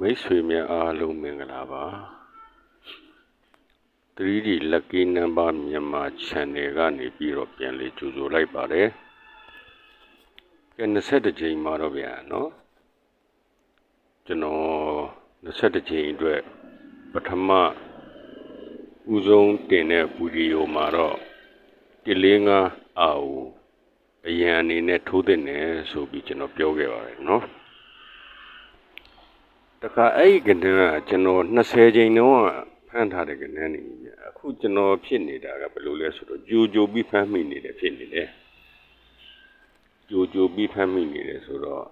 မိတ်ဆွေများအားလုံးမင်္ဂလာပါ 3D Lucky Number မြန်မာ Channel ကနေပြီးတော့ပြန်လေးကြိုဆိုလိုက်ပါတယ်ကဲ20ကြိမ်မှာတော့ဗျာနော်ကျွန်တော်20ကြိမ်အတွက်ပထမဦးဆုံးတင်တဲ့ဗီဒီယိုမှာတော့တိလေးငါအာဝအရန်အနေနဲ့ထိုးတဲ့နယ်ဆိုပြီးကျွန်တော်ပြောခဲ့ပါတယ်နော် တခါအဲ့ဒီကဏ္ဍကကျွန်တော်20ချိန်တုန်းကဖမ်းထားတဲ့ကဏ္ဍနေပြီအခုကျွန်တော်ဖြစ်နေတာကဘယ်လိုလဲဆိုတော့ကြိုကြိုပြီးဖမ်းမိနေတယ်ဖြစ်နေတယ်ကြိုကြိုပြီးဖမ်းမိနေတယ်ဆိုတော့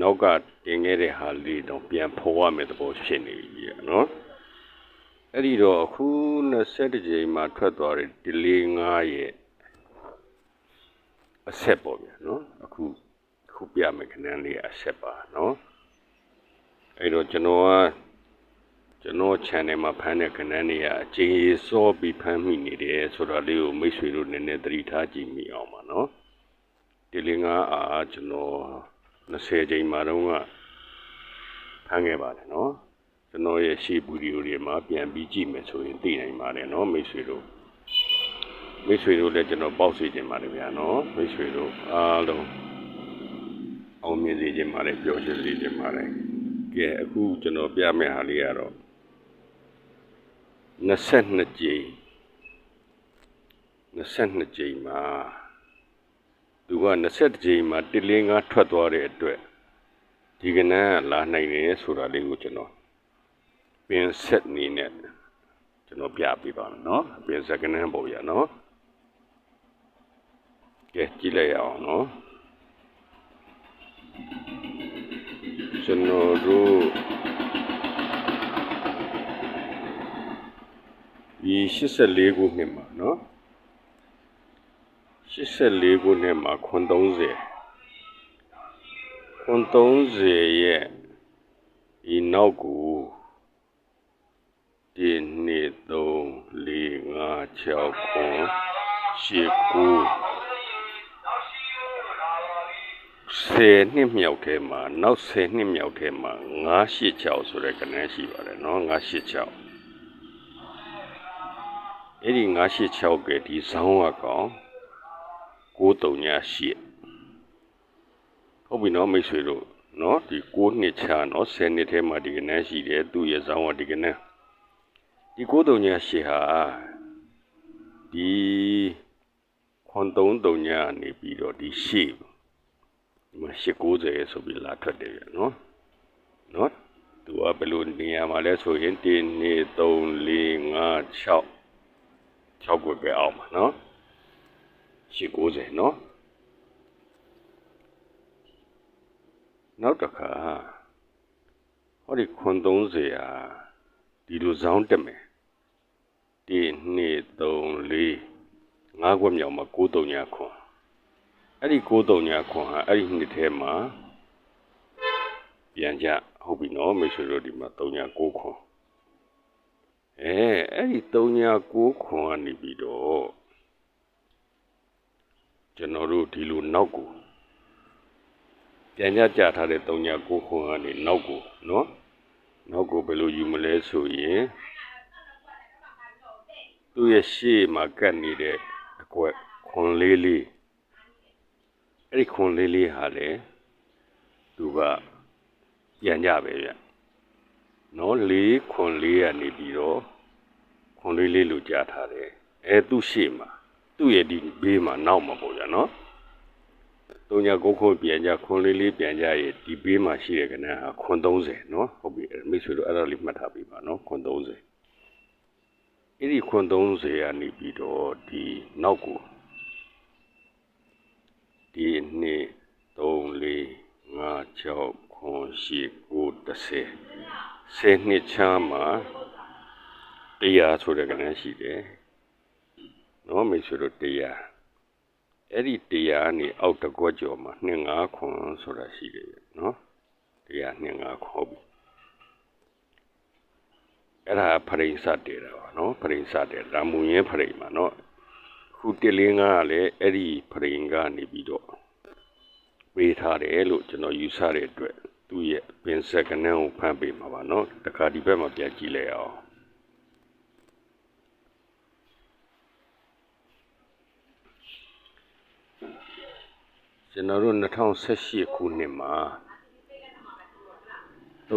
နောက်ကတင်ခဲ့တဲ့ဟာလေးတော့ပြန်ဖော်ရမယ်သဘောဖြစ်နေပြီနော်အဲ့ဒီတော့အခု20ချိန်မှာထွက်သွားတဲ့ delay 9ရဲ့အဆက်ပေါ့ဗျာနော်အခုခုပြမယ်ခဏလေးအဆက်ပါနော် အဲ့တော့ကျွန်တော်ကကျွန်တော် channel မှာဖမ်းတဲ့ခဏနေရအကျေစောပြီးဖမ်းမိနေတယ်ဆိုတော့လေးကိုမိတ်ဆွေတို့နည်းနည်းသတိထားကြည့်မိအောင်ပါနော်ဒီလင်းကအားကျွန်တော်20ချိန်မှာတော့ဖမ်းခဲ့ပါတယ်နော်ကျွန်တော်ရဲ့ရှေ့ဗီဒီယိုတွေမှာပြန်ပြီးကြည့်မယ်ဆိုရင်သိနိုင်ပါတယ်နော်မိတ်ဆွေတို့မိတ်ဆွေတို့လည်းကျွန်တော်ပေါက်စီခြင်းပါတယ်ဗျာနော်မိတ်ဆွေတို့အားလုံးအောင်မြင်စေခြင်းပါတယ်ပျော်ရွှင်စေခြင်းပါတယ် ကဲအခုကျွန်တော်ပြမယ့်ဟာလေးကတော့22ကြိမ်22ကြိမ်မှာသူက22ကြိမ်မှာတလင်းကားထွက်သွားတဲ့အတွက်ဒီကနေ့လာနိုင်တယ်ဆိုတာလေးကိုကျွန်တော်ပင်ဆက်နေနဲ့ကျွန်တော်ပြပေးပါမယ်နော်ပင်ဆက်ကနန်းပေါ်ရနော်ကဲကြည့်လိုက်ရအောင်နော် ကျွန်တော်တို့ဒီ84ခုနှစ်မှာเนาะ84ခုနှစ်မှာခွန်30ခွန်30ရဲ့ဒီနောက်ကိုဒီနှစ်3 4 5 6ခွန်8 910နှစ်မြောက်ထဲမှာနောက်10နှစ်မြောက်ထဲမှာ986ဆိုတဲ့ကဏ္ဍရှိပါတယ်เนาะ986အဲ့ဒီ986ကဒီဇောင်းကကောင်938ဟုတ်ပြီเนาะမိတ်ဆွေတို့เนาะဒီ9နှစ်ချเนาะ10နှစ်ထဲမှာဒီကဏ္ဍရှိတယ်သူ့ရဲ့ဇောင်းကဒီကဏ္ဍဒီ938ဟာဒီခွန်33ညနေပြီးတော့ဒီရှေ့ဒီမှာ 890ဆိုပြီးလာထွက်တယ်ပြနော်နော်သူကဘယ်လိုနေရာမှာလဲဆိုရင်1 2 3 4 5 6 6ကွက်ပဲအောင်ပါနော်890နော်နောက်တစ်ခါဟောဒီခွန်30ဟာဒီလိုဇောင်းတက်မယ်1 2 3 4 5ကွက်မြောက်မှာ9 3ညခွန် အဲ့ဒီ93ညာခွန်ဟာအဲ့ဒီနှစ်ထဲမှာပြန်ကြဟုတ်ပြီနော်မိတ်ဆွေတို့ဒီမှာ3ညာ6ခွန်အဲအဲ့ဒီ3ညာ6ခွန်ကနေပြီးတော့ကျွန်တော်တို့ဒီလိုနောက်ကိုပြန်ကြကြထားတဲ့3ညာ6ခွန်ကနေနောက်ကိုနော်နောက်ကိုဘယ်လိုယူမလဲဆိုရင်သူ့ရဲ့ရှေ့မှာကတ်နေတဲ့အကွက်ခွန်လေးလေး အဲ့ဒီခွန်လေးလေးဟာလေသူကပြန်ကြပဲဗျနော်လေးခွန်လေးကနေပြီးတော့ခွန်လေးလေးလိုကြားထားတယ်အဲသူ့ရှေ့မှာသူ့ရဲ့ဒီဘေးမှာနောက်မှာပေါ့ဗျာနော်တုံညာကိုခွန်ပြန်ကြခွန်လေးလေးပြန်ကြရဲ့ဒီဘေးမှာရှိတဲ့ကဏ္ဍဟာခွန်30နော်ဟုတ်ပြီမိတ်ဆွေတို့အဲ့ဒါလေးမှတ်ထားပြီးပါနော်ခွန်30အဲ့ဒီခွန်30ကနေပြီးတော့ဒီနောက်ကို ဒီနှစ်3 4 5 6 9 10 10 10နှစ်ချမ်းမှာတရားဆိုတဲ့ကဏ္ဍရှိတယ်နော်မိတ်ဆွေတို့တရားအဲ့ဒီတရားနေအောက်တကွက်ကျော်မှာ2 5ခွန်ဆိုတာရှိတယ်နော်တရား2 5ခွန်ပြီအဲ့ဒါဖရိစတေတာပါနော်ဖရိစတေရာမူရင်းဖရိမှာနော် ခုတစ်လင်းကလည်းအဲ့ဒီဖရိန်ကနေပြီးတော့ပေးထားတယ်လို့ကျွန်တော်ယူဆတဲ့အတွက်သူသူ့ရဲ့ပင်ဆက်ကနန်းကိုဖမ်းပေးမှာပါနော်တခါဒီဘက်မှာပြန်ကြည့်လိုက်အောင်ကျွန်တော်တို့2018ခုနှစ်မှာ3953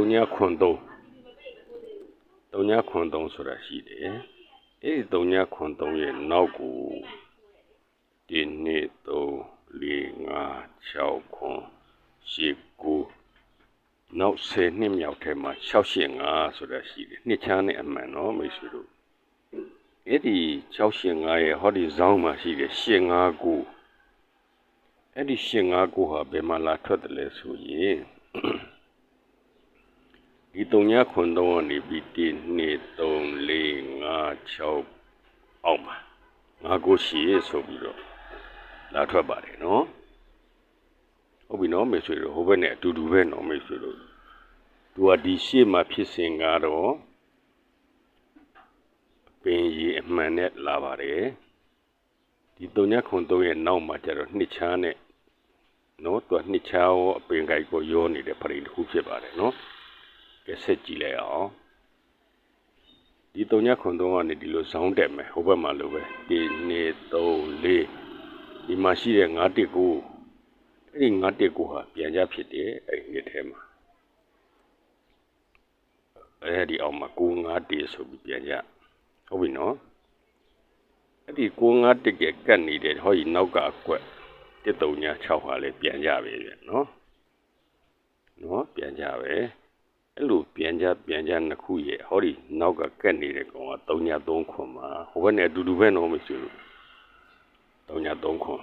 3953ဆိုတာရှိတယ် အဲ့ဒီ3953ရဲ့နောက်ကိုဒီနှစ်3 4 5 6ခွန်8 9နောက်10နှစ်မြောက်ထဲမှာ685ဆိုတာရှိတယ်နှစ်ချမ်းနဲ့အမှန်တော့မိတ်ဆွေတို့အဲ့ဒီ685ရဲ့ဟောဒီဇောင်းမှာရှိတယ်859အဲ့ဒီ859ဟာဘယ်မှာလာထွက်တယ်လဲဆိုရင် ဒီ3ညခွန်3ကနေပြီး1 2 3 4 5 6အောက်မှာ5ကိုရှိဆိုပြီးတော့လာထွက်ပါတယ်နော်ဟုတ်ပြီနော်မိတ်ဆွေတို့ဟိုဘက်နဲ့အတူတူပဲနော်မိတ်ဆွေတို့သူကဒီရှေ့မှာဖြစ်စဉ်ကတော့ပင်ရီအမှန်နဲ့လာပါတယ်ဒီတုံညခွန်တုံးရဲ့နောက်မှာကျတော့နှစ်ချားနဲ့နော်သူကနှစ်ချားရောအပင်ကိုက်ကိုရောနေတဲ့ပရိတစ်ခုဖြစ်ပါတယ်နော် ကဲဆက်ကြည့်လိုက်အောင်ဒီတုံညခွန်တုံးကနေဒီလိုဇောင်းတက်မယ်ဟိုဘက်မှာလိုပဲဒီ2 3 4ဒီမှာရှိတဲ့9တစ်ကိုအဲ့ဒီ9တစ်ကိုဟာပြန်ကြဖြစ်တယ်အဲ့ဒီနှစ်ထဲမှာအဲ့ဒီအောင်မှာ9 9တစ်ဆိုပြီးပြန်ကြဟုတ်ပြီနော်အဲ့ဒီ9 9တစ်ကကတ်နေတဲ့ဟောဒီနောက်ကကွက်တစ်တုံညာ6ဟာလည်းပြန်ကြပဲဗျနော်နော်ပြန်ကြပဲ အဲ့လိုပြန်ကြပြန်ကြနှစ်ခုရဲ့ဟောဒီနောက်ကကတ်နေတဲ့ကောင်က3ည3ခွန်မှာဟိုဘက်နဲ့အတူတူပဲနော်မရှိဘူး3ည3ခွန်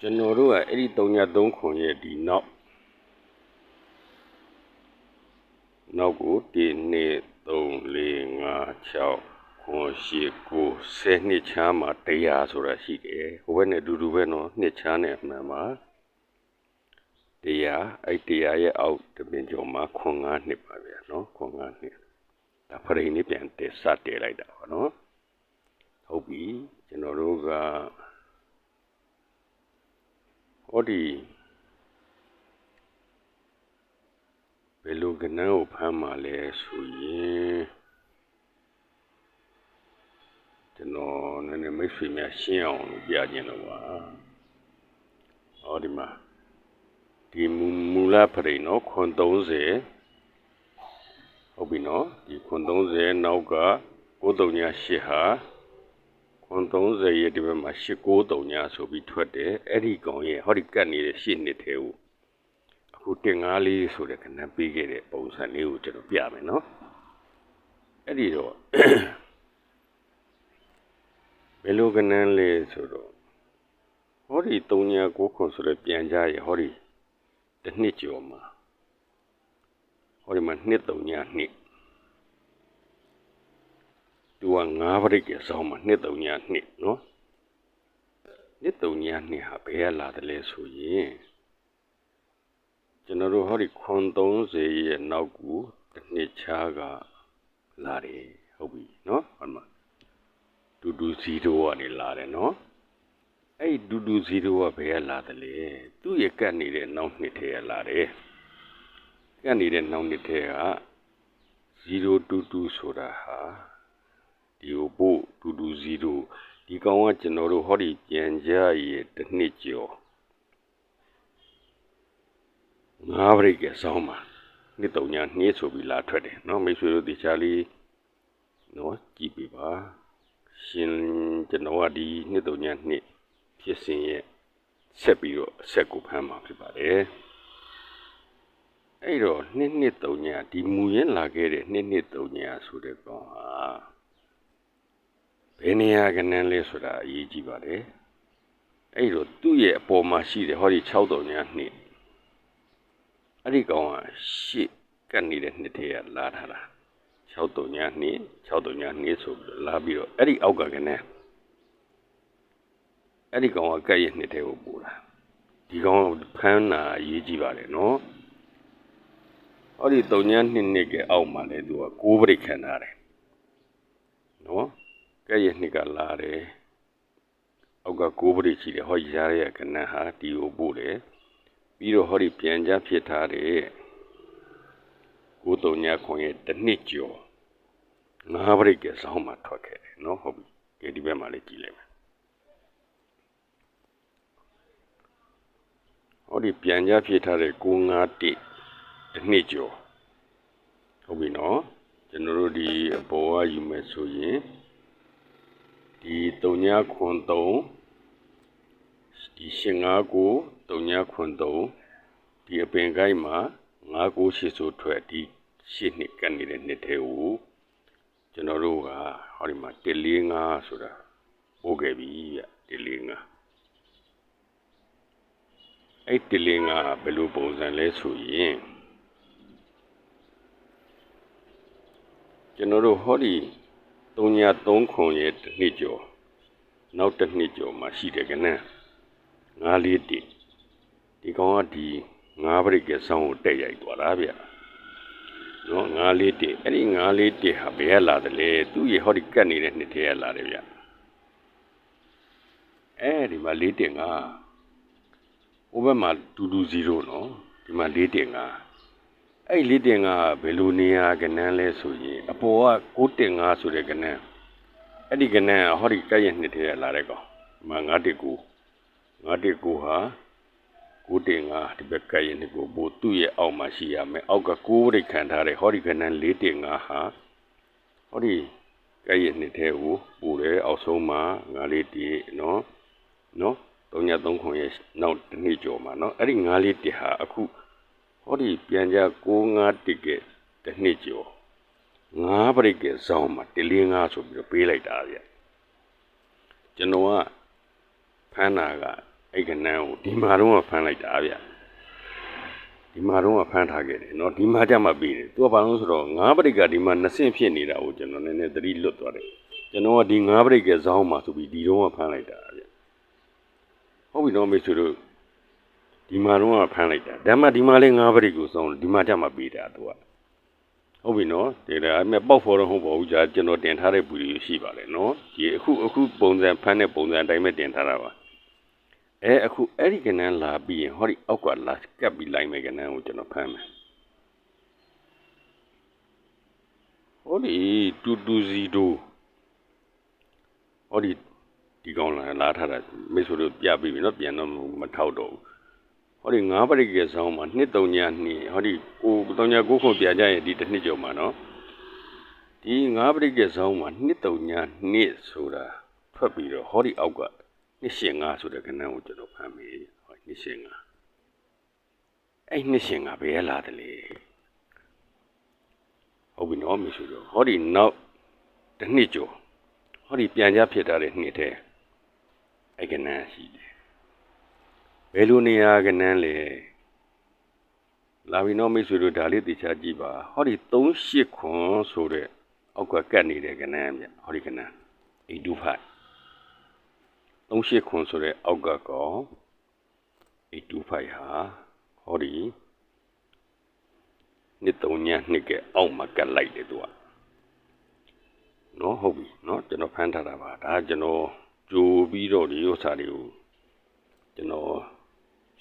ကျွန်တော်တို့ကအဲ့ဒီ3ည3ခွန်ရဲ့ဒီနောက်နောက်ကို1 2 3 4 5 6ခွန်ရှိကို10နှစ်ချားမှာတရားဆိုတာရှိတယ်ဟိုဘက်နဲ့အတူတူပဲနော်နှစ်ချားနဲ့အမှန်ပါ တရားအဲ့တရားရဲ့အောက်တပင်ကျော်မှာခွန်9နှစ်ပါဗျာနော်ခွန်9နှစ်ဒါဖရိန်လေးပြန်တက်စတက်လိုက်တာပါနော်ဟုတ်ပြီကျွန်တော်တို့ကဟောဒီဘယ်လိုကနန်းကိုဖမ်းမှလဲဆိုရင်ကျွန်တော်နည်းနည်းမိတ်ဆွေများရှင်းအောင်ပြခြင်းတော့ပါဟောဒီမှာ ဒီမူလဖရိန်နော်ခွန်30ဟုတ်ပြီနော်ဒီခွန်30နောက်က938ဟာခွန်30ရဲ့ဒီဘက်မှာ893ညာဆိုပြီးထွက်တယ်အဲ့ဒီကောင်ရဲ့ဟောဒီကတ်နေတဲ့ရှစ်နှစ်သေးကိုအခုတင်ငါးလေးဆိုတဲ့ခဏပေးခဲ့တဲ့ပုံစံလေးကိုကျွန်တော်ပြမယ်နော်အဲ့ဒီတော့ဘယ်လိုကနန်းလဲဆိုတော့ဟောဒီ3ညာ9ခွန်ဆိုတဲ့ပြန်ကြရဲ့ဟောဒီ တစ်နှစ်ကျော်မှာဟောဒီမှာနှစ်3ညာနှစ်သူက9ပရိကေဆောင်းမှာနှစ်3ညနှစ်နော်နှစ်3ညနှစ်ဟာဘယ်ကလာတယ်လဲဆိုရင်ကျွန်တော်တို့ဟောဒီခွန်30ရဲ့နောက်ကူတစ်နှစ်ချားကလာတယ်ဟုတ်ပြီနော်ဟောမှာဒူဒူ0ကနေလာတယ်နော် အဲ့ဒူဒူ0ကဘယ်ကလာတယ်လဲသူ့ရဲ့ကတ်နေတဲ့နောက်နှစ်ထဲကလာတယ်ကတ်နေတဲ့နောက်နှစ်ထဲက022ဆိုတာဟာဒီကိုပို့တူတူစီတို့ဒီကောင်ကကျွန်တော်တို့ဟောဒီပြန်ကြရဲ့တစ်နှစ်ကျော်ငါးပရိတ်ကစောင်းမှာနှစ်တုံညာနှေးဆိုပြီးလာထွက်တယ်เนาะမိတ်ဆွေတို့ဒီချာလေးเนาะကြည့်ပြပါရှင်ကျွန်တော်ကဒီနှစ်တုံညာနှစ် ဖြစ်စဉ်ရဲ့ဆက်ပြီးတော့အဆက်ကိုဖမ်းမှာဖြစ်ပါတယ်အဲ့တော့နှစ်နှစ်တုံညာဒီမူရင်းလာခဲ့တဲ့နှစ်နှစ်တုံညာဆိုတဲ့ကောင်ဟာဘယ်နေရာကနန်းလဲဆိုတာအရေးကြီးပါတယ်အဲ့တော့သူ့ရဲ့အပေါ်မှာရှိတယ်ဟောဒီ6တုံညာနှစ်အဲ့ဒီကောင်ကရှေ့ကပ်နေတဲ့နှစ်ထဲကလာထားတာ6တုံညာနှစ်6တုံညာနှစ်ဆိုပြီးလာပြီးတော့အဲ့ဒီအောက်ကကနန်း အဲ့ဒီကောင်ကကပ်ရဲ့နှစ်ထဲကိုပို့တာဒီကောင်ဖမ်းတာအရေးကြီးပါတယ်နော်ဟောဒီတုံညာနှစ်နှစ်ကအောက်မှာလေသူက6ပရိတ်ခံထားတယ်နော်ကဲ့ရဲ့နှစ်ကလာတယ်အောက်ကကိုးပရိရှိတယ်ဟောရားရဲ့ကနန်းဟာဒီကိုပို့တယ်ပြီးတော့ဟောဒီပြန်ကြဖြစ်ထားတဲ့ကိုတုံညာခွန်ရဲ့တစ်နှစ်ကျော်ငါးပရိတ်ကစောင်းမှာထွက်ခဲ့တယ်နော်ဟုတ်ပြီကဲဒီဘက်မှာလေးကြည့်လိုက်မယ် ဟောဒီပြန်ကြဖြစ်ထားတဲ့951တစ်နှစ်ကျော်ဟုတ်ပြီနော်ကျွန်တော်တို့ဒီအပေါ်ကယူမယ်ဆိုရင်ဒီတုံညာခွန်3ဒီရှင်၅ကိုတုံညာခွန်3ဒီအပင်ကိုက်မှာ9ကိုရှိဆိုထွက်ဒီရှစ်နှစ်ကပ်နေတဲ့နှစ်ထဲကိုကျွန်တော်တို့ကဟောဒီမှာ145ဆိုတာပို့ခဲ့ပြီဗျ145 အဲ့145ဘယ်လိုပုံစံလဲဆိုရင်ကျွန်တော်တို့ဟောဒီ303ခွန်ရဲ့တစ်နှစ်ကျော်နောက်တစ်နှစ်ကျော်မှာရှိတယ်ကနန်း941ဒီကောင်ကဒီ9ပရိကဆောင်းကိုတက်ရိုက်သွားတာဗျနော်941အဲ့ဒီ941ဟာဘယ်ကလာတယ်လဲသူ့ရေဟောဒီကတ်နေတဲ့နှစ်ထဲကလာတယ်ဗျအဲဒီမှာ4.5 ဟိုဘက်မှာ220နော်ဒီမှာ4.5အဲ့လေးတင်ကဘယ်လိုနေရာကနန်းလဲဆိုရင်အပေါ်က6.5ဆိုတဲ့ကနန်းအဲ့ဒီကနန်းကဟောဒီကဲ့ရဲ့နှစ်ထဲလာတဲ့ကောင်ဒီမှာ9.9 9.9ဟာ9.5ဒီဘက်ကဲ့ရဲ့နှစ်ကိုပို့သူ့ရဲ့အောက်မှာရှိရမယ်အောက်က9ရိတ်ခံထားတဲ့ဟောဒီကနန်း4.5ဟာဟောဒီကဲ့ရဲ့နှစ်ထဲကိုပို့တယ်အောက်ဆုံးမှာ9.1နော်နော် 3.3ခွန်ရဲ့နောက်တစ်နှစ်ကျော်မှာနော်အဲ့ဒီ9.1ဟာအခုဟောဒီပြန်ကြ65တစ်ကတစ်နှစ်ကျော်5ပရိတ်ကဇောင်းမှာ145ဆိုပြီးတော့ပေးလိုက်တာဗျကျွန်တော်ကဖမ်းတာကအဲ့ကနန်းကိုဒီမှာတော့ဖမ်းလိုက်တာဗျဒီမှာတော့ဖမ်းထားခဲ့တယ်เนาะဒီမှာကြမှာပြီးတယ်သူကဘာလို့ဆိုတော့5ပရိတ်ကဒီမှာ2ဆင့်ဖြစ်နေတာကိုကျွန်တော်နည်းနည်းသတိလွတ်သွားတယ်ကျွန်တော်ကဒီ5ပရိတ်ကဇောင်းမှာဆိုပြီးဒီတော့ဖမ်းလိုက်တာဗျ ဟုတ်ပြီတော့မေဆိုတော့ဒီမှာတော့ဖမ်းလိုက်တာဒါမှဒီမှာလေး၅ပရိကိုစောင်းဒီမှာကြမှာပေးတာသူကဟုတ်ပြီနော်ဒီဒါအမေပေါက်ဖော်တော့ဟုတ်ပါဘူးကြာကျွန်တော်တင်ထားတဲ့ပူရီရှိပါလေနော်ဒီအခုအခုပုံစံဖမ်းတဲ့ပုံစံအတိုင်းပဲတင်ထားတာပါအဲအခုအဲ့ဒီကနန်းလာပြီးရင်ဟောဒီအောက်ကလာကပ်ပြီးလိုက်မယ်ကနန်းကိုကျွန်တော်ဖမ်းမယ်ဟောဒီ220ဟောဒီ ဒီကောင်လာလာထားတာမိတ်ဆွေတို့ပြပြီးပြီနော်ပြန်တော့မထောက်တော့ဘူးဟောဒီ၅ပရိကေဆောင်မှာနှစ်တုံညာနှစ်ဟောဒီကိုတုံညာကိုခုပြကြရင်ဒီတစ်နှစ်ကျော်မှာနော်ဒီ၅ပရိကေဆောင်မှာနှစ်တုံညာနှစ်ဆိုတာထွက်ပြီးတော့ဟောဒီအောက်ကနှစ်ရှင်၅ဆိုတဲ့ကဏ္ဍကိုကျွန်တော်ဖမ်းမိဟောနှစ်ရှင်၅အဲ့နှစ်ရှင်၅ဘယ်လာတယ်လေဟုတ်ပြီနော်မရှိတော့ဟောဒီနောက်တစ်နှစ်ကျော်ဟောဒီပြန်ကြဖြစ်တာတဲ့နှစ်ထဲ အဲ့ကဏ္ဍရှိတယ်ဘယ်လိုနေရာကနန်းလဲလာပြီးတော့မိတ်ဆွေတို့ဒါလေးသိချကြည့်ပါဟောဒီ38ခွန်ဆိုတဲ့အောက်ကကတ်နေတဲ့ကနန်းမြဟောဒီကနန်း825 38ခွန်ဆိုတဲ့အောက်ကကော825ဟာဟောဒီနှစ်သုံးညနှစ်ကအောက်မှာကတ်လိုက်တယ်သူကနော်ဟုတ်ပြီနော်ကျွန်တော်ဖမ်းထားတာပါဒါကျွန်တော် ကြိုပြီးတော့ဒီဥစ္စာတွေကိုကျွန်တော်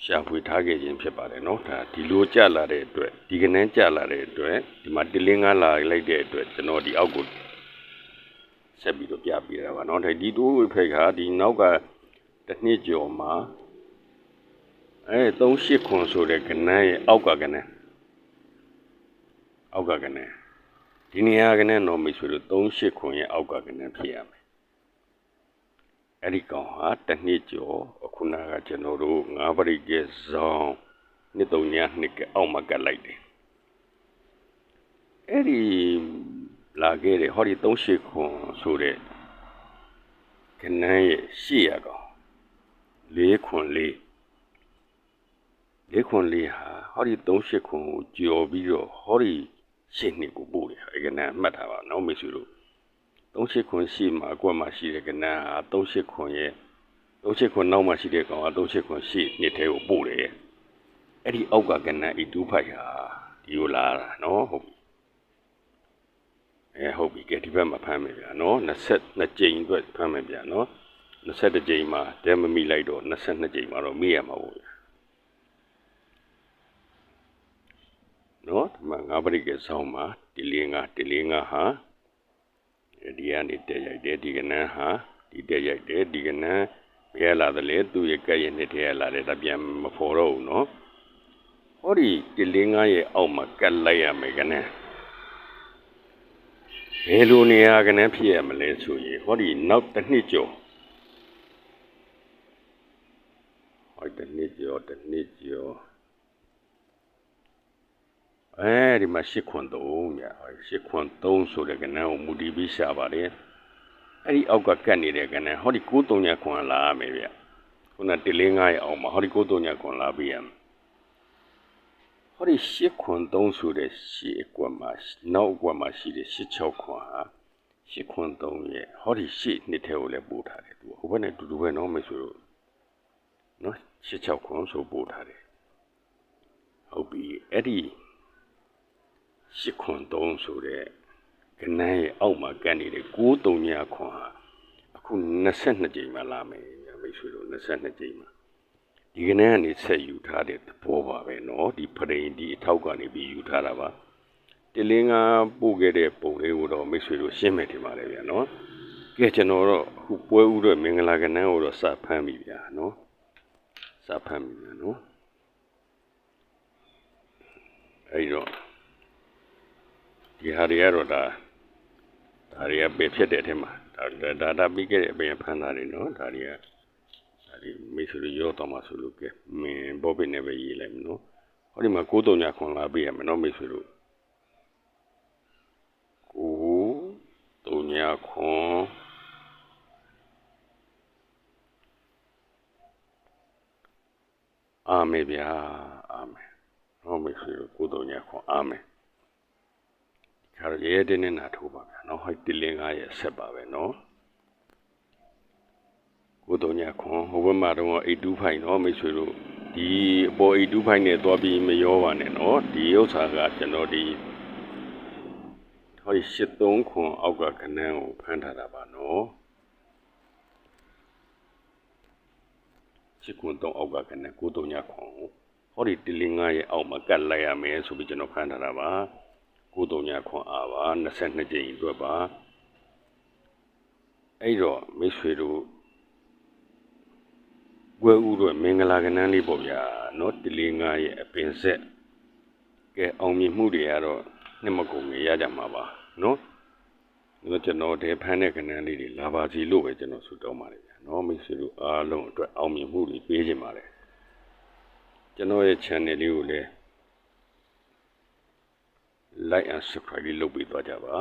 ရှာဖွေထားခဲ့ခြင်းဖြစ်ပါတယ်เนาะဒါဒီလိုကြလာတဲ့အတွက်ဒီကနန်းကြလာတဲ့အတွက်ဒီမှာတလင်းကားလာလိုက်တဲ့အတွက်ကျွန်တော်ဒီအောက်ကိုဆက်ပြီးတော့ပြပေးတာပါเนาะဒါဒီတိုးဝိဖိတ်ကဒီနောက်ကတစ်နှစ်ကျော်မှာအဲ38ခွန်ဆိုတဲ့ကနန်းရဲ့အောက်ကကနန်းအောက်ကကနန်းဒီနေရာကနန်းတော့မိတ်ဆွေတို့38ခွန်ရဲ့အောက်ကကနန်းဖြစ်ရမယ် ယ် အဲ့ဒီကောင်ဟာတနှစ်ကျော်အခုနာကကျွန်တော်တို့ငါးပရိကေဆောင်နှစ်သုံးညနှစ်ကအောက်မှာကတ်လိုက်တယ်အဲ့ဒီလာခဲ့တဲ့ဟောဒီသုံးရှိခွန်ဆိုတဲ့ကနန်းရဲ့ရှေ့ရကောင်လေးခွန်လေးလေးခွန်လေးဟာဟောဒီသုံးရှိခွန်ကိုကြော်ပြီးတော့ဟောဒီရှေ့နှစ်ကိုပို့တယ်အဲ့ကနန်းမှတ်ထားပါနော်မိတ်ဆွေတို့ 389ရှိမှာအကွက်မှာရှိတဲ့ကဏ္ဍက389ရဲ့389နောက်မှာရှိတဲ့ကောင်က389ရှိနှစ်ထဲကိုပို့တယ်အဲ့ဒီအောက်ကကဏ္ဍ E25 ဟာဒီလိုလာတာနော်ဟုတ်ပြီအဲဟုတ်ပြီကဲဒီဘက်မှာဖမ်းမယ်ဗျာနော်22ကြိမ်အတွက်ဖမ်းမယ်ဗျာနော်22ကြိမ်မှာတဲမမိလိုက်တော့22ကြိမ်မှာတော့မိရမှာပေါ့ဗျာနော်ဒီမှာငါးပရိကေဆောင်းမှာတီလင်းငါတီလင်းငါဟာ ဒီကနေတက်ရိုက်တယ်ဒီကနန်းဟာဒီတက်ရိုက်တယ်ဒီကနန်းဘယ်လာတယ်လဲသူ့ရဲ့ကဲ့ရဲ့နှစ်ထဲလာတယ်ဒါပြန်မဖော်တော့ဘူးနော်ဟောဒီဒီလေးငါရဲ့အောက်မှာကတ်လိုက်ရမယ်ကနန်းဘယ်လိုနေရာကနန်းဖြစ်ရမလဲဆိုရင်ဟောဒီနောက်တစ်နှစ်ကျော်ဟောတစ်နှစ်ကျော်တစ်နှစ်ကျော် အဲဒီမှာရှစ်ခွန်3ညာရှစ်ခွန်3ဆိုတဲ့ကဏ္ဍကိုမူတည်ပြီးရှာပါတယ်အဲ့ဒီအောက်ကကတ်နေတဲ့ကဏ္ဍဟောဒီကို3ညာခွန်လာရမယ်ဗျခုန145ရအောင်မှာဟောဒီကို3ညာခွန်လာပြီးရမယ်ဟောဒီရှစ်ခွန်3ဆိုတဲ့ရှစ်အကွက်မှာနောက်အကွက်မှာရှိတဲ့ရှစ်6ခွန်ဟာရှစ်ခွန်3ရဲ့ဟောဒီရှစ်နှစ်ထဲကိုလည်းပို့ထားတယ်သူဟိုဘက်နဲ့တူတူပဲနော်မိတ်ဆွေတို့နော်ရှစ်6ခွန်ဆိုပို့ထားတယ်ဟုတ်ပြီအဲ့ဒီ ရှစ်ခွန်3ဆိုတဲ့ကနန်းရဲ့အောက်မှာကန့်နေတဲ့93ညခွန်ဟာအခု22ကြိမ်မှလာမယ်ညာမိတ်ဆွေတို့22ကြိမ်မှဒီကနန်းကနေဆက်ယူထားတဲ့သဘောပါပဲเนาะဒီဖရိန်ဒီအထောက်ကနေပြီးယူထားတာပါတလင်းကပို့ခဲ့တဲ့ပုံလေးကိုတော့မိတ်ဆွေတို့ရှင်းမယ်ထင်ပါတယ်ဗျာเนาะကဲကျွန်တော်တော့အခုပွဲဥတော့မင်္ဂလာကနန်းကိုတော့စဖမ်းပြီဗျာเนาะစဖမ်းပြီဗျာเนาะအဲ့တော့ ဒီဟာတွေကတော့ဒါဒါတွေကပဲဖြစ်တဲ့အထက်မှာဒါဒါဒါပြီးခဲ့တဲ့အပြင်ဖန်တာတွေနော်ဒါတွေကဒါတွေမိတ်ဆွေတို့ရောတော့မှဆိုလို့ကဲမင်းဘောပင်နဲ့ပဲရေးလိုက်မနော်ဟောဒီမှာ93ညခွန်လာပေးရမယ်နော်မိတ်ဆွေတို့93ညခွန်အာမေဗျာအာမေဟောမိတ်ဆွေတို့93ညခွန်အာမေ ဒါတော့ရဲရဲတင်းတင်းနာထိုးပါဗျာနော်ဟိုက်တလင်းကားရဲ့ဆက်ပါပဲနော်ကိုတုံညာခွန်ဟိုဘက်မှာတော့82ဖိုင်နော်မိတ်ဆွေတို့ဒီအပေါ်82ဖိုင်နဲ့သွားပြီးမရောပါနဲ့နော်ဒီဥစ္စာကကျွန်တော်ဒီဟို83ခွန်အောက်ကခဏန်းကိုဖမ်းထားတာပါနော်ချစ်ခွန်တော့အောက်ကခဏန်းကိုတုံညာခွန်ဟောဒီတလင်းကားရဲ့အောက်မှာကတ်လိုက်ရမယ်ဆိုပြီးကျွန်တော်ဖမ်းထားတာပါ 93ညခွန်အားပါ22ကြိမ်အတွက်ပါအဲ့တော့မိတ်ဆွေတို့ဝဲဥတို့မင်္ဂလာကနန်းလေးပေါ့ဗျာနော်တလီငါရဲ့အပင်ဆက်ကဲအောင်မြင်မှုတွေကတော့နှစ်မကုန်ရကြမှာပါနော်ဒီကျွန်တော်တဲဖမ်းတဲ့ကနန်းလေးတွေလာပါစီလို့ပဲကျွန်တော်ဆုတောင်းပါတယ်ဗျာနော်မိတ်ဆွေတို့အားလုံးအတွက်အောင်မြင်မှုတွေပေးခြင်းပါတယ်ကျွန်တော်ရဲ့ channel လေးကိုလည်း like and subscribe လေးလုပ်ပေးသွားကြပါ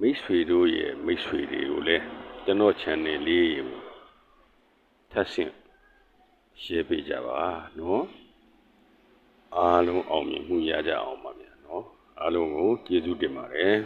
မိတ်ဆွေတို့ရဲ့မိတ်ဆွေတွေကိုလည်းကျွန်တော် channel လေးကိုထပ်ဆင့် share ပေးကြပါနော်အားလုံးအောင်မြင်မှုရကြအောင်ပါဗျာနော်အားလုံးကိုကျေးဇူးတင်ပါတယ်